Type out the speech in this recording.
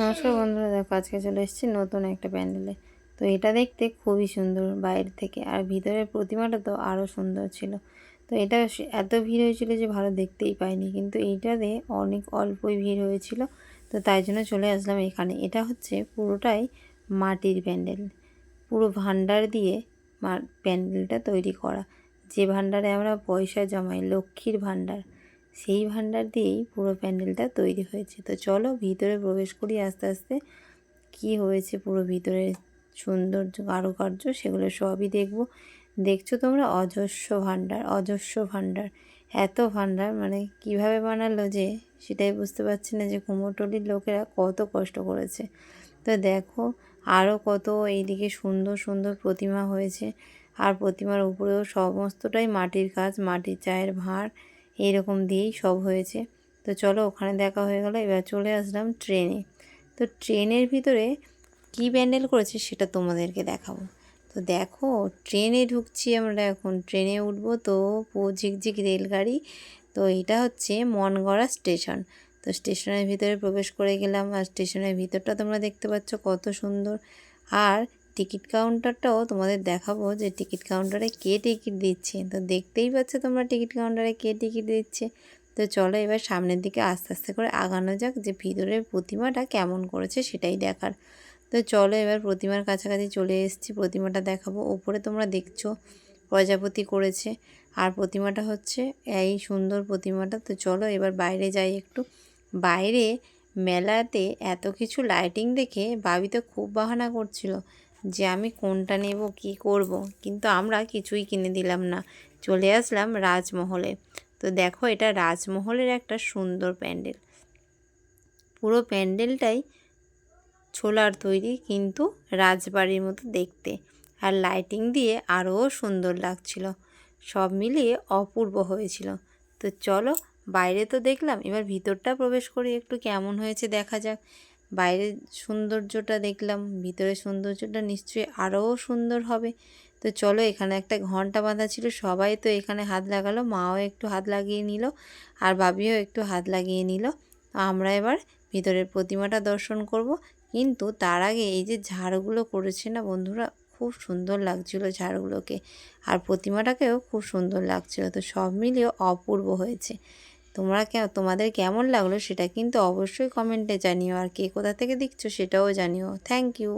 নমস্কার বন্ধুরা, দেখো আজকে চলে এসেছি নতুন একটা প্যান্ডেলে। তো এটা দেখতে খুবই সুন্দর বাইরে থেকে, আর ভিতরের প্রতিমাটা তো আরও সুন্দর ছিল। তো এটা এত ভিড় হয়েছিল যে ভালো দেখতেই পাইনি, কিন্তু এইটাতে অনেক অল্পই ভিড় হয়েছিল। তো তাই জন্য চলে আসলাম এখানে। এটা হচ্ছে পুরোটাই মাটির প্যান্ডেল। পুরো ভান্ডার দিয়ে মা প্যান্ডেলটা তৈরি করা। যে ভান্ডারে আমরা পয়সা জমাই, লক্ষ্মীর ভান্ডার সেই ভান্ডার দিয়েই পুরো প্যান্ডেলটা তৈরি হয়েছে। তো চলো ভিতরে প্রবেশ করি আস্তে আস্তে। কি হয়েছে পুরো ভিতরে সৌন্দর্য, কারুকার্য সেগুলো সবই দেখব। দেখছ তোমরা? অজস্র ভান্ডার অজস্র ভান্ডার এত ভান্ডার মানে কীভাবে বানালো যে সেটাই বুঝতে পারছি না যে কুমোরটলির লোকেরা কত কষ্ট করেছে। তো দেখো আরও কত এইদিকে সুন্দর সুন্দর প্রতিমা হয়েছে। আর প্রতিমার উপরেও সমস্তটাই মাটির কাজ, মাটির চায়ের ভাঁড় এইরকম দিয়েই সব হয়েছে। তো চলো ওখানে দেখা হয়ে গেলো, এবার চলে আসলাম ট্রেনে। তো ট্রেনের ভিতরে কী প্যান্ডেল করেছে সেটা তোমাদেরকে দেখাবো। তো দেখো, ট্রেনে ঢুকছি আমরা এখন, ট্রেনে উঠবো তো ঝিকঝিক রেলগাড়ি। তো এটা হচ্ছে মনগড়া স্টেশন। তো স্টেশনের ভিতরে প্রবেশ করে গেলাম, আর স্টেশনের ভিতরটা তোমরা দেখতে পাচ্ছ কত সুন্দর। আর টিকিট কাউন্টারটাও তোমাদের দেখাবো যে টিকিট কাউন্টারে কে টিকিট দিচ্ছে। তো দেখতেই পাচ্ছ তোমরা টিকিট কাউন্টারে কে টিকিট দিচ্ছে। তো চলো এবার সামনের দিকে আস্তে আস্তে করে আগানো যাক যে ভিতরের প্রতিমাটা কেমন করেছে সেটাই দেখার। তো চলো এবার প্রতিমার কাছাকাছি চলে এসেছি। প্রতিমাটা দেখাবো। ওপরে তোমরা দেখছ প্রজাপতি করেছে। আর প্রতিমাটা হচ্ছে এই সুন্দর প্রতিমাটা। তো চলো এবার বাইরে যাই একটু। বাইরে মেলাতে এত কিছু লাইটিং দেখে বাবি তো খুব বাহানা করছিল। যে আমি কোনটা নেব, কি করব? কিন্তু আমরা কিছুই কিনে দিলাম না। চলে আসলাম রাজমহলে। তো দেখো, এটা রাজমহলের একটা সুন্দর প্যান্ডেল। পুরো প্যান্ডেলটাই ছোলার তৈরি, কিন্তু রাজবাড়ির মতো দেখতে। আর লাইটিং দিয়ে আরও সুন্দর লাগছিল। সব মিলিয়ে অপূর্ব হয়েছিল। তো চলো, বাইরে তো দেখলাম, এবার ভিতরটা প্রবেশ করি, একটু কেমন হয়েছে দেখা যাক। বাইরের সৌন্দর্যটা দেখলাম, ভিতরের সৌন্দর্যটা নিশ্চয়ই আরও সুন্দর হবে। তো চলো এখানে একটা ঘণ্টা বাঁধা ছিল, সবাই তো এখানে হাত লাগালো, মাও একটু হাত লাগিয়ে নিল আর বাবিও একটু হাত লাগিয়ে নিল। আমরা এবার ভিতরের প্রতিমাটা দর্শন করব। কিন্তু তার আগে এই যে ঝাড়গুলো করেছে না বন্ধুরা, খুব সুন্দর লাগছিল ঝাড়গুলোকে। আর প্রতিমাটাকেও খুব সুন্দর লাগছিল। তো সব মিলিয়ে অপূর্ব হয়েছে। তোমরা তোমাদের কেমন লাগল সেটা কিন্তু অবশ্যই কমেন্টে জানিও। আর কে কোথা থেকে দেখছ সেটাও জানিও। Thank you